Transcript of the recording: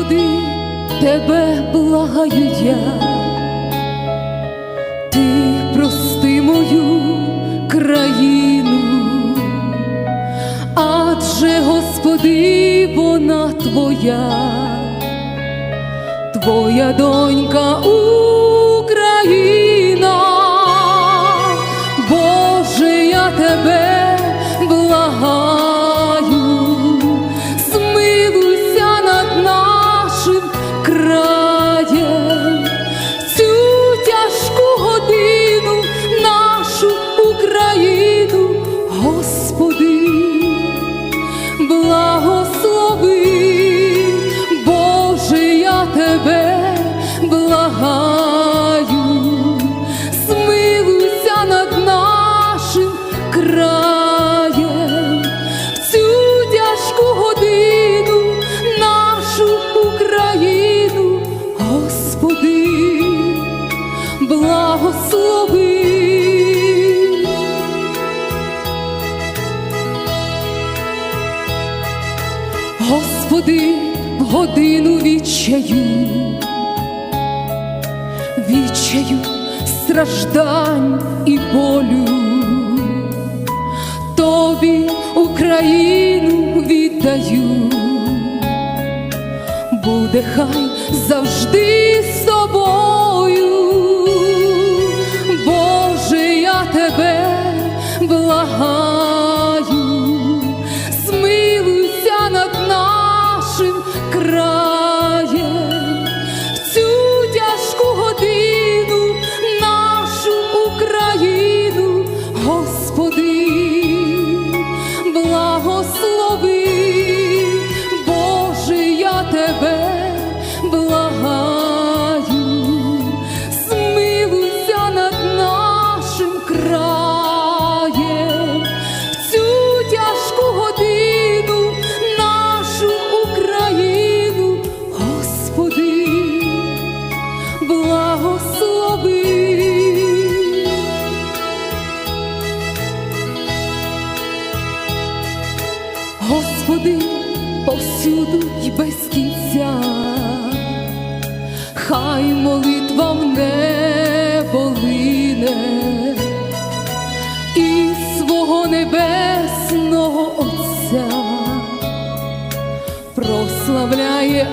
Господи, тебе благаю я, ти прости мою країну, адже Господи, вона твоя, твоя донька Господи, благослови, Боже, я тебе благаю, змилуйся над нашим краєм, в цю тяжку годину нашу Україну, Господи, благослови. Господи, в годину відчаю, відчаю страждань і болю, тобі Україну віддаю, буде хай завжди з тобою, Боже, я тебе благаю, Господи, повсюду й без кінця, хай молитва в небо лине і свого небесного Отця прославляє